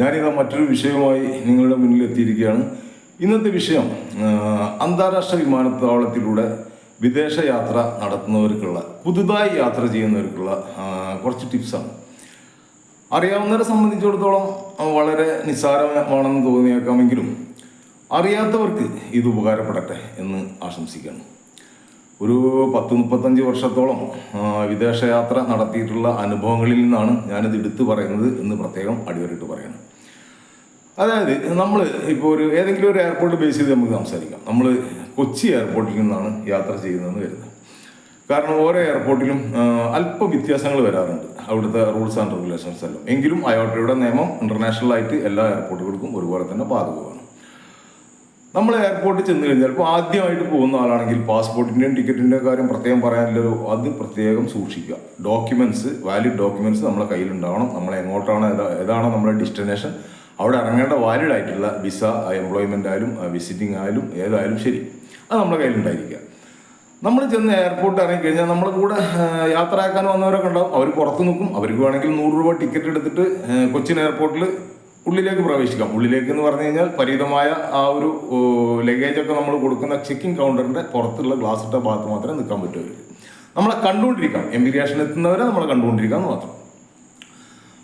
ഞാനിതാ മറ്റൊരു വിഷയവുമായി നിങ്ങളുടെ മുന്നിൽ എത്തിയിരിക്കുകയാണ്. ഇന്നത്തെ വിഷയം അന്താരാഷ്ട്ര വിമാനത്താവളത്തിലൂടെ വിദേശ യാത്ര നടത്തുന്നവർക്കുള്ള പുതുതായി യാത്ര ചെയ്യുന്നവർക്കുള്ള കുറച്ച് ടിപ്സാണ്. അറിയാവുന്നവരെ സംബന്ധിച്ചിടത്തോളം വളരെ നിസ്സാരമാണെന്ന് തോന്നിയേക്കാമെങ്കിലും അറിയാത്തവർക്ക് ഇത് ഉപകാരപ്പെടട്ടെ എന്ന് ആശംസിക്കുന്നു. ഒരു പത്ത് മുപ്പത്തഞ്ച് വർഷത്തോളം വിദേശയാത്ര നടത്തിയിട്ടുള്ള അനുഭവങ്ങളിൽ നിന്നാണ് ഞാനിത് എടുത്തു പറയുന്നത് എന്ന് പ്രത്യേകം അടിവരയിട്ട് പറയണം. അതായത് നമ്മൾ ഇപ്പോൾ ഒരു ഏതെങ്കിലും ഒരു എയർപോർട്ട് ബേസ് ചെയ്ത് നമുക്ക് സംസാരിക്കാം. നമ്മൾ കൊച്ചി എയർപോർട്ടിൽ നിന്നാണ് യാത്ര ചെയ്യുന്നതെന്ന് വരുന്നത് കാരണം ഓരോ എയർപോർട്ടിലും അല്പ വ്യത്യാസങ്ങൾ വരാറുണ്ട്. അവിടുത്തെ റൂൾസ് ആൻഡ് റെഗുലേഷൻസ് എല്ലാം. എങ്കിലും അയോട്ടയുടെ നിയമം ഇന്റർനാഷണൽ ആയിട്ട് എല്ലാ എയർപോർട്ടുകൾക്കും ഒരുപോലെ തന്നെ ബാധകമാണ് നമ്മൾ എയർപോർട്ടിൽ ചെന്ന് കഴിഞ്ഞാൽ ഇപ്പോൾ ആദ്യമായിട്ട് പോകുന്ന ആളാണെങ്കിൽ പാസ്പോർട്ടിന്റെയും ടിക്കറ്റിന്റെയും കാര്യം പ്രത്യേകം പറയാനില്ലല്ലോ. അത് പ്രത്യേകം സൂക്ഷിക്കുക. ഡോക്യുമെന്റ്സ് വാലിഡ് ഡോക്യുമെന്റ്സ് നമ്മളെ കയ്യിലുണ്ടാവണം. നമ്മൾ എങ്ങോട്ടാണ് ഏതാണോ നമ്മുടെ ഡെസ്റ്റിനേഷൻ അവിടെ ഇറങ്ങേണ്ട വാലിഡ് ആയിട്ടുള്ള വിസ എംപ്ലോയ്മെന്റ് ആയാലും വിസിറ്റിംഗ് ആയാലും ഏതായാലും ശരി. അത് നമ്മുടെ കയ്യിലുണ്ടായിരിക്കുക. നമ്മൾ ചെന്ന് എയർപോർട്ട് ഇറങ്ങിക്കഴിഞ്ഞാൽ നമ്മുടെ കൂടെ യാത്രയാക്കാൻ വന്നവരൊക്കെ ഉണ്ടാവും. അവർ പുറത്ത് നിൽക്കും. അവർക്ക് വേണമെങ്കിൽ നൂറ് രൂപ ടിക്കറ്റ് എടുത്തിട്ട് കൊച്ചിൻ എയർപോർട്ടിൽ ഉള്ളിലേക്ക് പ്രവേശിക്കാം. ഉള്ളിലേക്ക് എന്ന് പറഞ്ഞു കഴിഞ്ഞാൽ പരിമിതമായ ആ ഒരു ലഗേജൊക്കെ നമ്മൾ കൊടുക്കുന്ന ചെക്കിംഗ് കൗണ്ടറിന്റെ പുറത്തുള്ള ഗ്ലാസ് ഇട്ട ഭാഗത്ത് മാത്രമേ നിൽക്കാൻ പറ്റുള്ളൂ നമ്മളെ കണ്ടുകൊണ്ടിരിക്കാം. എമിഗ്രേഷൻ എത്തുന്നവരെ നമ്മളെ കണ്ടുകൊണ്ടിരിക്കാം എന്ന് മാത്രം.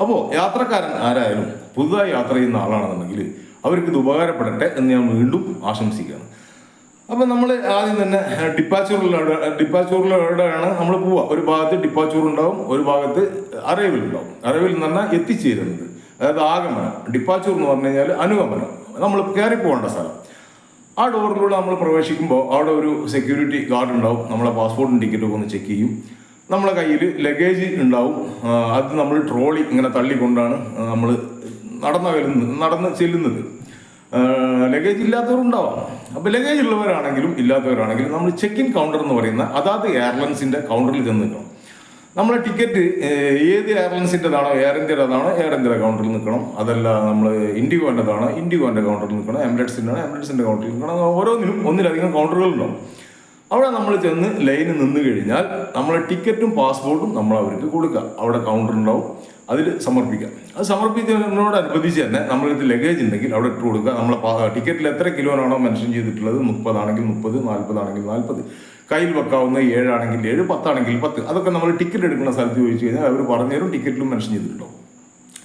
അപ്പോൾ യാത്രക്കാരൻ ആരായാലും പുതുതായി യാത്ര ചെയ്യുന്ന ആളാണെന്നുണ്ടെങ്കിൽ അവർക്ക് ഉപകാരപ്പെടട്ടെ എന്ന് ഞാൻ വീണ്ടും ആശംസിക്കുകയാണ് അപ്പം നമ്മൾ ആദ്യം തന്നെ ഡിപ്പാച്ചൂറിലൂടെ ഡിപ്പാച്ചൂറിലൂടെയാണ് നമ്മൾ പോവുക. ഒരു ഭാഗത്ത് ഡിപ്പാച്ചൂർ ഉണ്ടാവും ഒരു ഭാഗത്ത് അറൈവൽ ഉണ്ടാവും അറേവിൽ എന്ന് പറഞ്ഞാൽ എത്തിച്ചേരുന്നത്. അതായത് ആഗമനം. ഡിപ്പാച്ചൂർ എന്ന് പറഞ്ഞു കഴിഞ്ഞാൽ അനുഗമനം. നമ്മൾ കയറി പോകേണ്ട സ്ഥലം. ആ ഡോറിലൂടെ നമ്മൾ പ്രവേശിക്കുമ്പോൾ അവിടെ ഒരു സെക്യൂരിറ്റി ഗാർഡ് ഉണ്ടാവും. നമ്മളെ പാസ്പോർട്ടും ടിക്കറ്റും ഒന്ന് ചെക്ക് ചെയ്യും. നമ്മളെ കയ്യിൽ ലഗേജ് ഉണ്ടാവും. അത് നമ്മൾ ട്രോളി ഇങ്ങനെ തള്ളിക്കൊണ്ടാണ് നമ്മൾ നടന്ന വരുന്നത് നടന്ന് ചെല്ലുന്നത്. ലഗേജ് ഇല്ലാത്തവരുണ്ടാവാം. അപ്പോൾ ലഗേജ് ഉള്ളവരാണെങ്കിലും ഇല്ലാത്തവരാണെങ്കിലും നമ്മൾ ചെക്ക് ഇൻ കൗണ്ടർ എന്ന് പറയുന്ന അതാത് എയർലൈൻസിന്റെ കൗണ്ടറിൽ ചെന്ന് നിൽക്കണം. നമ്മളെ ടിക്കറ്റ് ഏത് എയർലൈൻസിന്റെതാണോ എയർ ഇന്ത്യയുടേതാണോ എയർ ഇന്ത്യയുടെ കൗണ്ടറിൽ നിൽക്കണം. അതല്ല നമ്മൾ ഇൻഡിഗോന്റെതാണോ ഇൻഡിഗോന്റെ കൗണ്ടറിൽ നിൽക്കണം. എമിറേറ്റ്സിന്റെ എമിറേറ്റ്സിന്റെ കൗണ്ടറിൽ നിൽക്കണം. ഓരോന്നിനും ഒന്നിലധികം കൗണ്ടറുകളുണ്ടാവും അവിടെ നമ്മൾ ചെന്ന് ലൈനിൽ നിന്ന് കഴിഞ്ഞാൽ നമ്മളെ ടിക്കറ്റും പാസ്പോർട്ടും നമ്മൾ അവർക്ക് കൊടുക്കുക. അവിടെ കൗണ്ടർ ഉണ്ടാവും. അതിൽ സമർപ്പിക്കുക. അത് സമർപ്പിക്കുന്നതിനോടനുബന്ധിച്ച് തന്നെ നമ്മളിത് ലഗേജ് ഉണ്ടെങ്കിൽ അവിടെ ഇട്ട് കൊടുക്കുക. നമ്മളെ ടിക്കറ്റിൽ എത്ര കിലോനാണോ മെൻഷൻ ചെയ്തിട്ടുള്ളത്? മുപ്പതാണെങ്കിൽ മുപ്പത് നാൽപ്പതാണെങ്കിൽ നാൽപ്പത് കയ്യിൽ വെക്കാവുന്ന ഏഴാണെങ്കിൽ ഏഴ് പത്താണെങ്കിൽ പത്ത്. അതൊക്കെ നമ്മൾ ടിക്കറ്റ് എടുക്കുന്ന സ്ഥലത്ത് ചോദിച്ചു കഴിഞ്ഞാൽ അവർ പറഞ്ഞുതരും ടിക്കറ്റിലും മെൻഷൻ ചെയ്തിട്ടുണ്ടോ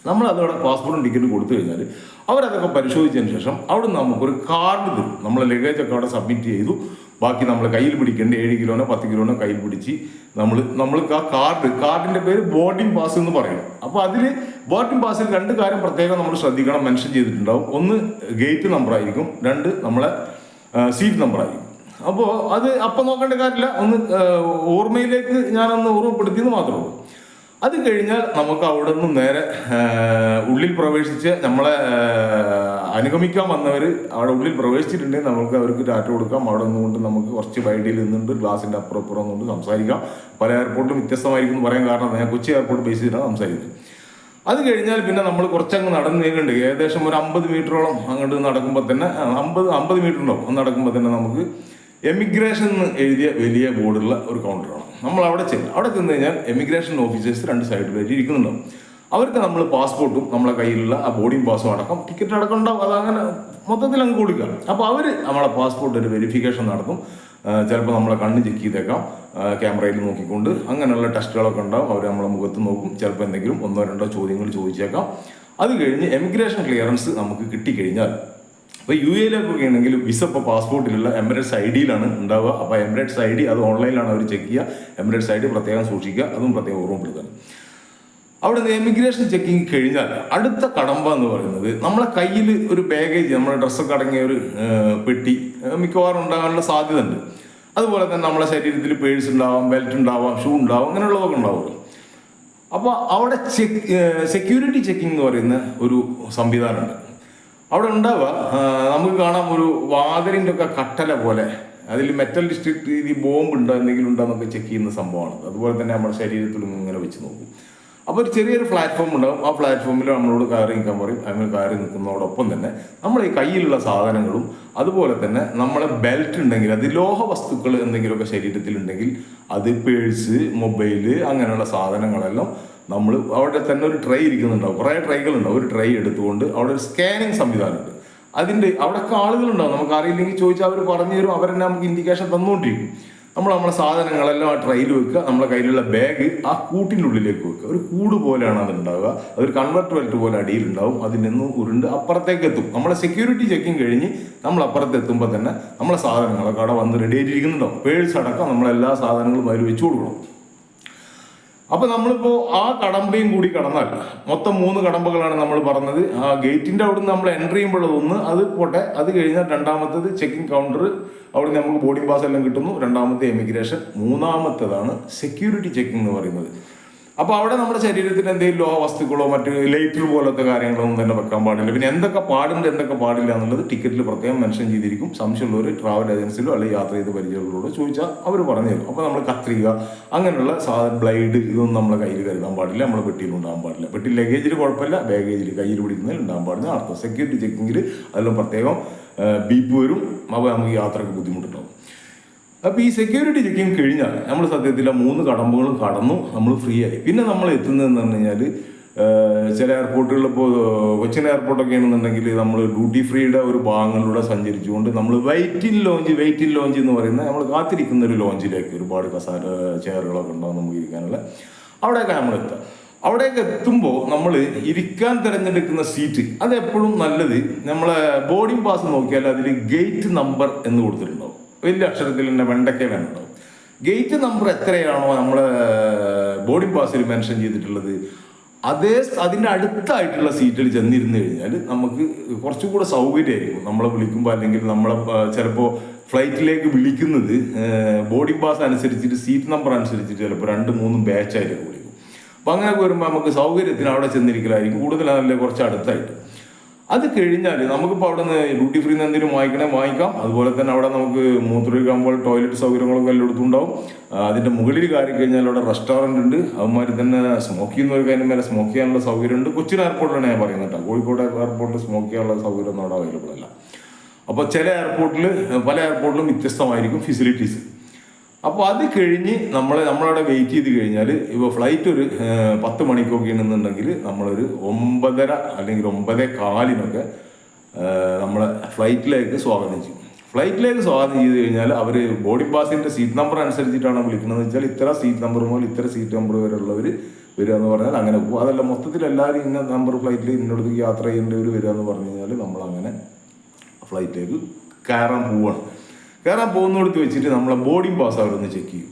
നമ്മൾ അതവിടെ പാസ്പോർട്ടും ടിക്കറ്റും കൊടുത്തു കഴിഞ്ഞാൽ അവരതൊക്കെ പരിശോധിച്ചതിന് ശേഷം അവിടെ നമുക്കൊരു കാർഡ് തരും. നമ്മളെ ലഗേജ് ഒക്കെ അവിടെ സബ്മിറ്റ് ചെയ്തു. ബാക്കി നമ്മൾ കയ്യിൽ പിടിക്കേണ്ട ഏഴ് കിലോനോ പത്ത് കിലോനോ കയ്യിൽ പിടിച്ച് നമ്മൾ നമ്മൾക്ക് ആ കാർഡ് കാർഡിന്റെ പേര് ബോർഡിംഗ് പാസ് എന്ന് പറയും. അപ്പോൾ അതിൽ ബോർഡിംഗ് പാസ്സിൽ രണ്ട് കാര്യം പ്രത്യേകം നമ്മൾ ശ്രദ്ധിക്കണം മെൻഷൻ ചെയ്തിട്ടുണ്ടാവും. ഒന്ന് ഗേറ്റ് നമ്പറായിരിക്കും. രണ്ട് നമ്മളെ സീറ്റ് നമ്പറായിരിക്കും. അപ്പോൾ അത് അപ്പം നോക്കേണ്ട കാര്യമില്ല. ഒന്ന് ഓർമ്മയിലേക്ക് ഞാനൊന്ന് ഓർമ്മപ്പെടുത്തിയെന്ന് മാത്രമേ ഉള്ളൂ. അത് കഴിഞ്ഞാൽ നമുക്ക് അവിടെ നിന്ന് നേരെ ഉള്ളിൽ പ്രവേശിച്ച് നമ്മളെ അനുഗമിക്കാൻ വന്നവർ അവിടെ ഉള്ളിൽ പ്രവേശിച്ചിട്ടുണ്ടെങ്കിൽ നമുക്ക് അവർക്ക് ഡാറ്റ കൊടുക്കാം. അവിടെ നിന്നുകൊണ്ട് നമുക്ക് കുറച്ച് വൈഡിയിൽ നിന്നുണ്ട്. ഗ്ലാസിന്റെ അപ്പുറം അപ്പുറം നിന്നുകൊണ്ട് സംസാരിക്കാം. പല എയർപോർട്ടും വ്യത്യസ്തമായിരിക്കും എന്ന് പറയാൻ കാരണം ഞാൻ കൊച്ചി എയർപോർട്ട് ബേസ് ചെയ്തിട്ടാണ് സംസാരിക്കുന്നത്. അത് കഴിഞ്ഞാൽ പിന്നെ നമ്മൾ കുറച്ചങ്ങ് നടന്ന് നീങ്ങുന്നുണ്ട് ഏകദേശം ഒരു അമ്പത് മീറ്ററോളം അങ്ങോട്ട് നടക്കുമ്പോൾ തന്നെ അമ്പത് അമ്പത് മീറ്റർ ഉണ്ടാവും നടക്കുമ്പോൾ തന്നെ നമുക്ക് എമിഗ്രേഷൻ എന്ന് എഴുതിയ വലിയ ബോർഡുള്ള ഒരു കൗണ്ടറാണ് നമ്മൾ അവിടെ ചെല്ലും അവിടെ ചെന്ന് കഴിഞ്ഞാൽ എമിഗ്രേഷൻ ഓഫീസേഴ്സ് രണ്ട് സൈഡിലായിട്ട് ഇരിക്കുന്നുണ്ടാവും. അവർക്ക് നമ്മൾ പാസ്പോർട്ടും നമ്മളെ കയ്യിലുള്ള ആ ബോർഡിംഗ് പാസും അടക്കം ടിക്കറ്റ് അടക്കം ഉണ്ടാവും അതങ്ങനെ മൊത്തത്തിൽ അങ്ങ് കൊടുക്കുക. അപ്പോൾ അവർ നമ്മളെ പാസ്പോർട്ട് ഒരു വെരിഫിക്കേഷൻ നടത്തും. ചിലപ്പോൾ നമ്മളെ കണ്ണ് ചെക്ക് ചെയ്തേക്കാം. ക്യാമറയിൽ നോക്കിക്കൊണ്ട് അങ്ങനെയുള്ള ടെസ്റ്റുകളൊക്കെ ഉണ്ടാവും. അവർ നമ്മളെ മുഖത്ത് നോക്കും. ചിലപ്പോൾ എന്തെങ്കിലും ഒന്നോ രണ്ടോ ചോദ്യങ്ങൾ ചോദിച്ചേക്കാം. അത് കഴിഞ്ഞ് എമിഗ്രേഷൻ ക്ലിയറൻസ് നമുക്ക് കിട്ടിക്കഴിഞ്ഞാൽ അപ്പോൾ യു എയിലേക്കൊക്കെ ആണെങ്കിൽ വിസ ഇപ്പോൾ പാസ്പോർട്ടിലുള്ള എമിറേറ്റ്സ് ഐ ഡിയിലാണ് ഉണ്ടാവുക. അപ്പോൾ എമിറേറ്റ്സ് ഐ ഡി അത് ഓൺലൈനിലാണ് അവർ ചെക്ക് ചെയ്യുക. എമിറേറ്റ്സ് ഐ ഡി പ്രത്യേകം സൂക്ഷിക്കുക. അതും പ്രത്യേകം ഓർമ്മപ്പെടുത്തുക. അവിടെ നിന്ന് എമിഗ്രേഷൻ ചെക്കിങ് കഴിഞ്ഞാൽ അടുത്ത കടമ്പ എന്ന് പറയുന്നത് നമ്മളെ കയ്യിൽ ഒരു ബാഗേജ് നമ്മുടെ ഡ്രസ്സൊക്കെ അടങ്ങിയ ഒരു പെട്ടി മിക്കവാറും ഉണ്ടാകാനുള്ള സാധ്യത ഉണ്ട് അതുപോലെ തന്നെ നമ്മളെ ശരീരത്തിൽ പേഴ്സ് ഉണ്ടാവാം ബെൽറ്റ് ഉണ്ടാവാം ഷൂ ഉണ്ടാവാം അങ്ങനെയുള്ളതൊക്കെ ഉണ്ടാവും. അപ്പോൾ അവിടെ ചെക്ക് സെക്യൂരിറ്റി ചെക്കിംഗ് എന്ന് പറയുന്ന ഒരു സംവിധാനമുണ്ട്. അവിടെ ഉണ്ടാവുക നമുക്ക് കാണാം ഒരു വാതിലിന്റെ ഒക്കെ കട്ടല പോലെ. അതിൽ മെറ്റൽ ഡിസ്ട്രിക്ട് രീതി ബോംബ് ഉണ്ടോ എന്തെങ്കിലും ഉണ്ടോ എന്നൊക്കെ ചെക്ക് ചെയ്യുന്ന സംഭവമാണ്. അതുപോലെ തന്നെ നമ്മുടെ ശരീരത്തിലും ഇങ്ങനെ വെച്ച് നോക്കും. അപ്പോൾ ഒരു ചെറിയൊരു പ്ലാറ്റ്ഫോം ഉണ്ടാവും. ആ പ്ലാറ്റ്ഫോമിൽ നമ്മളോട് കയറി നിൽക്കാൻ പറയും. അങ്ങനെ കയറി നിൽക്കുന്നതോടൊപ്പം തന്നെ നമ്മൾ ഈ കയ്യിലുള്ള സാധനങ്ങളും അതുപോലെ തന്നെ നമ്മളെ ബെൽറ്റ് ഉണ്ടെങ്കിൽ അത് ലോഹ വസ്തുക്കൾ എന്തെങ്കിലുമൊക്കെ ശരീരത്തിലുണ്ടെങ്കിൽ അത് പേഴ്സ് മൊബൈൽ അങ്ങനെയുള്ള സാധനങ്ങളെല്ലാം നമ്മൾ അവിടെ തന്നെ ഒരു ട്രൈ ഇരിക്കുന്നുണ്ടാവും. കുറേ ട്രൈകളുണ്ടാവും ഒരു ട്രൈ എടുത്തുകൊണ്ട് അവിടെ ഒരു സ്കാനിങ് സംവിധാനമുണ്ട്. അതിന്റെ അവിടെയൊക്കെ ആളുകളുണ്ടാവും. നമുക്ക് അറിയില്ലെങ്കിൽ ചോദിച്ചാൽ അവർ പറഞ്ഞു തരും. അവരെന്നെ നമുക്ക് ഇൻഡിക്കേഷൻ തന്നുകൊണ്ടിരിക്കും നമ്മൾ നമ്മളെ സാധനങ്ങളെല്ലാം ആ ട്രെയിൽ വെക്കുക നമ്മളെ കയ്യിലുള്ള ബാഗ് ആ കൂട്ടിന്റെ ഉള്ളിലേക്ക് വെക്കുക. ഒരു കൂട് പോലെയാണ് അതുണ്ടാവുക അതൊരു കൺവെർട്ട് വെൽറ്റ് പോലെ അടിയിലുണ്ടാവും. അതിൽ നിന്ന് ഉരുണ്ട് അപ്പുറത്തേക്ക് എത്തും. നമ്മളെ സെക്യൂരിറ്റി ചെക്കിങ് കഴിഞ്ഞ് നമ്മൾ അപ്പുറത്ത് എത്തുമ്പോൾ തന്നെ നമ്മളെ സാധനങ്ങളൊക്കെ അവിടെ വന്ന് റെഡി ആയിട്ടിരിക്കുന്നുണ്ടാവും. പേഴ്സ് അടക്കം നമ്മളെല്ലാ സാധനങ്ങളും അതിൽ വെച്ച് കൊടുക്കണം. അപ്പൊ നമ്മളിപ്പോ ആ കടമ്പയും കൂടി കടന്നാൽ മൊത്തം മൂന്ന് കടമ്പകളാണ് നമ്മൾ പറഞ്ഞത്. ആ ഗേറ്റിന്റെ അവിടുന്ന് നമ്മൾ എൻട്രി ചെയ്യുമ്പോഴത് ഒന്ന് അത് പോട്ടെ. അത് കഴിഞ്ഞാൽ രണ്ടാമത്തത് ചെക്കിംഗ് കൗണ്ടർ അവിടെ നമുക്ക് ബോർഡിംഗ് പാസ് എല്ലാം കിട്ടുന്നു. രണ്ടാമത്തെ എമിഗ്രേഷൻ. മൂന്നാമത്തേതാണ് സെക്യൂരിറ്റി ചെക്കിംഗ് എന്ന് പറയുന്നത്. അപ്പോൾ അവിടെ നമ്മുടെ ശരീരത്തിന് എന്തെങ്കിലും ലോഹ വസ്തുക്കളോ മറ്റ് ലൈറ്റർ പോലത്തെ കാര്യങ്ങളൊന്നും തന്നെ വെക്കാൻ പാടില്ല. പിന്നെ എന്തൊക്കെ പാടുണ്ട് എന്തൊക്കെ പാടില്ല എന്നുള്ളത് ടിക്കറ്റിൽ പ്രത്യേകം മെൻഷൻ ചെയ്തിരിക്കും. സംശയമുള്ളവർ ട്രാവൽ ഏജൻസിയിലോ അല്ലെങ്കിൽ യാത്ര ചെയ്ത് പരിചയമുള്ളവരോട് ചോദിച്ചാൽ അവർ പറഞ്ഞു തരും. അപ്പോൾ നമ്മൾ കത്രിക അങ്ങനെയുള്ള സാധനം ബ്ലൈഡ് ഇതൊന്നും നമ്മളെ കയ്യിൽ കരുതാൻ പാടില്ല. നമ്മളെ പെട്ടിയിൽ ഉണ്ടാകാൻ പാടില്ല. പെട്ടി ലഗേജിൽ കുഴപ്പമില്ല. ബാഗേജിൽ കയ്യിൽ പിടിക്കുന്നതിൽ ഉണ്ടാകാൻ പാടില്ല. അർത്ഥം സെക്യൂരിറ്റി ചെക്കിങ്ങിൽ അതെല്ലാം പ്രത്യേകം ബീപ്പ് വരും. അപ്പോൾ നമുക്ക് യാത്രയ്ക്ക് ബുദ്ധിമുട്ടുണ്ടാവും. അപ്പോൾ ഈ സെക്യൂരിറ്റി ചെക്കിങ് കഴിഞ്ഞാൽ നമ്മൾ സത്യത്തിൽ ആ മൂന്ന് കടമ്പകളും കടന്നു നമ്മൾ ഫ്രീ ആയി. പിന്നെ നമ്മൾ എത്തുന്നതെന്ന് പറഞ്ഞു കഴിഞ്ഞാൽ ചില എയർപോർട്ടുകളിൽ ഇപ്പോൾ കൊച്ചിൻ എയർപോർട്ടൊക്കെ ആണെന്നുണ്ടെങ്കിൽ നമ്മൾ ഡ്യൂട്ടി ഫ്രീയുടെ ഒരു ഭാഗങ്ങളിലൂടെ സഞ്ചരിച്ചുകൊണ്ട് നമ്മൾ വെയിറ്റിംഗ് ലോഞ്ച് വെയിറ്റിംഗ് ലോഞ്ച് എന്ന് പറയുന്ന നമ്മൾ കാത്തിരിക്കുന്ന ഒരു ലോഞ്ചിലേക്ക് ഒരുപാട് കസാര ചെയറുകളൊക്കെ ഉണ്ടാവും നമുക്ക് ഇരിക്കാനുള്ള. അവിടെയൊക്കെ നമ്മൾ എത്തുക അവിടെയൊക്കെ എത്തുമ്പോൾ നമ്മൾ ഇരിക്കാൻ തിരഞ്ഞെടുക്കുന്ന സീറ്റ് അതെപ്പോഴും നല്ലത് നമ്മളെ ബോർഡിംഗ് പാസ് നോക്കിയാൽ അതിൽ ഗേറ്റ് നമ്പർ എന്ന് കൊടുത്തിട്ടുണ്ടാവും. വലിയ അക്ഷരത്തിൽ തന്നെ വേണ്ടോ ഗേറ്റ് നമ്പർ എത്രയാണോ നമ്മൾ ബോർഡിംഗ് പാസിൽ മെൻഷൻ ചെയ്തിട്ടുള്ളത്. അതേ അതിന്റെ അടുത്തായിട്ടുള്ള സീറ്റിൽ ചെന്നിരുന്നു കഴിഞ്ഞാൽ നമുക്ക് കുറച്ചും കൂടെ സൗകര്യമായിരിക്കും. നമ്മളെ വിളിക്കുമ്പോൾ അല്ലെങ്കിൽ നമ്മളെ ചിലപ്പോൾ ഫ്ലൈറ്റിലേക്ക് വിളിക്കുന്നത് ബോർഡിംഗ് പാസ് അനുസരിച്ചിട്ട് സീറ്റ് നമ്പർ അനുസരിച്ചിട്ട് ചിലപ്പോൾ രണ്ട് മൂന്നും ബാച്ചായിരിക്കും വിളിക്കും അപ്പോൾ അങ്ങനെയൊക്കെ വരുമ്പോൾ നമുക്ക് സൗകര്യത്തിന് അവിടെ ചെന്നിരിക്കലായിരിക്കും. കൂടുതൽ കുറച്ച് അടുത്തായിട്ട്. അത് കഴിഞ്ഞാൽ നമുക്കിപ്പോൾ അവിടെ നിന്ന് ഡ്യൂട്ടി ഫ്രീ നിന്ന് എന്തെങ്കിലും വാങ്ങിക്കണേ വാങ്ങിക്കാം. അതുപോലെ തന്നെ അവിടെ നമുക്ക് മൂത്രമൊഴിക്കുമ്പോൾ ടോയ്ലറ്റ് സൗകര്യങ്ങളൊക്കെ എല്ലാം എടുത്തുണ്ടാവും അതിന്റെ മുകളിൽ കയറി കഴിഞ്ഞാൽ അവിടെ റെസ്റ്റോറന്റ് ഉണ്ട്. അതുമാതിരി തന്നെ സ്മോക്ക് ചെയ്യുന്നവർക്ക് അതിന് മേലെ സ്മോക്ക് ചെയ്യാനുള്ള സൗകര്യം ഉണ്ട് കൊച്ചിൻ എയർപോർട്ടിലാണ് ഞാൻ പറയുന്നത് കേട്ടോ. കോഴിക്കോട് എയർപോർട്ടിൽ സ്മോക്ക് ചെയ്യാനുള്ള സൗകര്യം ഒന്നും അവിടെ അവൈലബിൾ അല്ല. അപ്പോൾ ചില എയർപോർട്ടിൽ പല എയർപോർട്ടിലും വ്യത്യസ്തമായിരിക്കും ഫെസിലിറ്റീസ് അപ്പോൾ അത് കഴിഞ്ഞ് നമ്മൾ നമ്മളവിടെ വെയിറ്റ് ചെയ്ത് കഴിഞ്ഞാൽ ഇപ്പോൾ ഫ്ലൈറ്റ് ഒരു പത്ത് മണിക്കൊക്കെ ആണെന്നുണ്ടെങ്കിൽ നമ്മളൊരു ഒമ്പതര അല്ലെങ്കിൽ ഒമ്പതേ കാലിനൊക്കെ നമ്മളെ ഫ്ലൈറ്റിലേക്ക് സ്വാഗതം ചെയ്യും. ഫ്ലൈറ്റിലേക്ക് സ്വാഗതം ചെയ്ത് കഴിഞ്ഞാൽ അവർ ബോർഡിംഗ് പാസിന്റെ സീറ്റ് നമ്പർ അനുസരിച്ചിട്ടാണ് വിളിക്കുന്നത് വെച്ചാൽ ഇത്ര സീറ്റ് നമ്പർ മുതൽ ഇത്ര സീറ്റ് നമ്പർ വരെ ഉള്ളവർ വരിക എന്ന് പറഞ്ഞാൽ അങ്ങനെ പോകും അതല്ല മൊത്തത്തിൽ എല്ലാവരും ഇന്ന നമ്പർ ഫ്ലൈറ്റിൽ ഇന്നടത്തേക്ക് യാത്ര ചെയ്യേണ്ടവർ വരിക എന്ന് പറഞ്ഞു കഴിഞ്ഞാൽ നമ്മളങ്ങനെ ഫ്ലൈറ്റിലേക്ക് കയറാൻ പോവാണ്. കയറാൻ പോകുന്നിടത്ത് വെച്ചിട്ട് നമ്മളെ ബോർഡിംഗ് പാസ് അവിടെ നിന്ന് ചെക്ക് ചെയ്യും.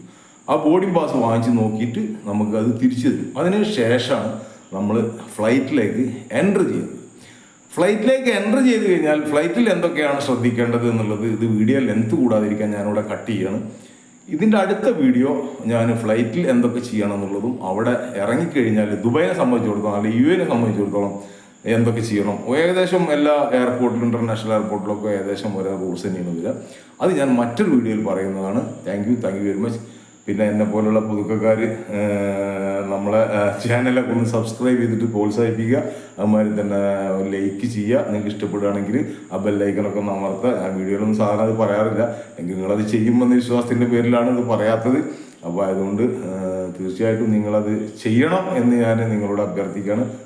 ആ ബോർഡിംഗ് പാസ് വാങ്ങിച്ച് നോക്കിയിട്ട് നമുക്ക് അത് തിരിച്ചു തരും. അതിന് ശേഷമാണ് നമ്മൾ ഫ്ലൈറ്റിലേക്ക് എന്റർ ചെയ്യുന്നത്. ഫ്ലൈറ്റിലേക്ക് എന്റർ ചെയ്ത് കഴിഞ്ഞാൽ ഫ്ലൈറ്റിൽ എന്തൊക്കെയാണ് ശ്രദ്ധിക്കേണ്ടത് എന്നുള്ളത് ഇത് വീഡിയോ ലെങ്ത് കൂടാതിരിക്കാൻ ഞാനിവിടെ കട്ട് ചെയ്യാണ്. ഇതിന്റെ അടുത്ത വീഡിയോ ഞാൻ ഫ്ലൈറ്റിൽ എന്തൊക്കെ ചെയ്യണം എന്നുള്ളതും അവിടെ ഇറങ്ങിക്കഴിഞ്ഞാൽ ദുബായിനെ സംബന്ധിച്ചിടത്തോളം അല്ലെങ്കിൽ യു എനെ സംബന്ധിച്ചിടത്തോളം എന്തൊക്കെ ചെയ്യണം. ഏകദേശം എല്ലാ എയർപോർട്ടിലും ഇന്റർനാഷണൽ എയർപോർട്ടിലൊക്കെ ഏകദേശം ഒരേ റൂൾസ് തന്നെയാണ് വരിക. അത് ഞാൻ മറ്റൊരു വീഡിയോയിൽ പറയുന്നതാണ്. Thank you thank you very much പിന്നെ എന്നെ പോലുള്ള പുതുക്കക്കാർ നമ്മളെ ചാനലൊക്കെ ഒന്ന് സബ്സ്ക്രൈബ് ചെയ്തിട്ട് പ്രോത്സാഹിപ്പിക്കുക. അതുമാതിരി തന്നെ ലൈക്ക് ചെയ്യുക. നിങ്ങൾക്ക് ഇഷ്ടപ്പെടുകയാണെങ്കിൽ ആ ബെൽ ബെല്ലൈക്കണൊക്കെ ഒന്ന് അമർത്തുക. ഞാൻ വീഡിയോയിലൊന്നും സാധാരണ അത് പറയാറില്ല. എങ്കിൽ നിങ്ങളത് ചെയ്യുമെന്ന വിശ്വാസത്തിന്റെ പേരിലാണ് ഇത് പറയാത്തത്. അപ്പോൾ അതുകൊണ്ട് തീർച്ചയായിട്ടും നിങ്ങളത് ചെയ്യണം എന്ന് ഞാൻ നിങ്ങളോട് അഭ്യർത്ഥിക്കുകയാണ്.